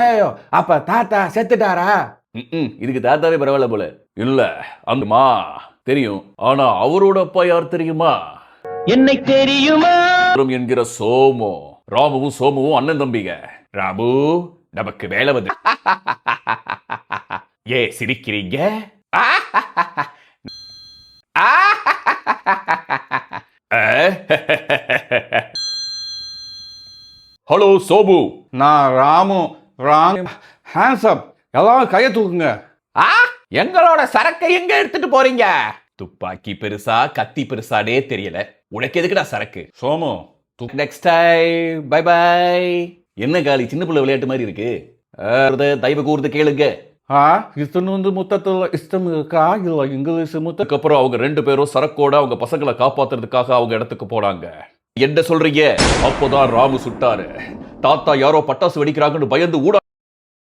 ஐயோ அப்ப தாத்தா செத்துட்டாரா? ம்ம், இதுக்கு தாத்தாவே பரவாயில்ல போல. இல்ல அந்தமா தெரியும். ஆனா அவரோட அப்பா யார் தெரியுமா? என்னை தெரியுமா? ராம் என்கிற சோமு. ராமுவும் சோமுவும் அண்ணன் தம்பிங்க ராமு நமக்கு வேலை வந்து. ஏ சிரிக்கிறீங்க? ஹலோ சோமு நான் ராமு ராம் ஹேண்ட்ஸப் எல்லாரும் கையை தூக்குங்க. ஆ? எங்களோட சரக்கை எங்க எடுத்துட்டு போறீங்க? துப்பாக்கி பெருசா கத்தி பெருசானே தெரியல. உனக்கு எதுக்குடா சரக்கு? Somu next time bye bye என்ன காலி? சின்ன பிள்ளை விளையாட்டு மாதிரி இருக்கு. தயவு கூர்ந்து கேளுங்க. ஆ இத்தனு முத்தத்துல இஷ்டம் இருக்கா? இல்ல இங்கிலீஷ் முத்த அதுக்கப்புறம் அவங்க ரெண்டு பேரும் சரக்கோட அவங்க பசங்களை காப்பாத்துறதுக்காக அவங்க இடத்துக்கு போனாங்க. என்ன சொல்றீங்க? அப்போதான் ராமு சுட்டாரு. தாத்தா யாரோ பட்டாசு வெடிக்கிறாங்கன்னு பயந்து ஊட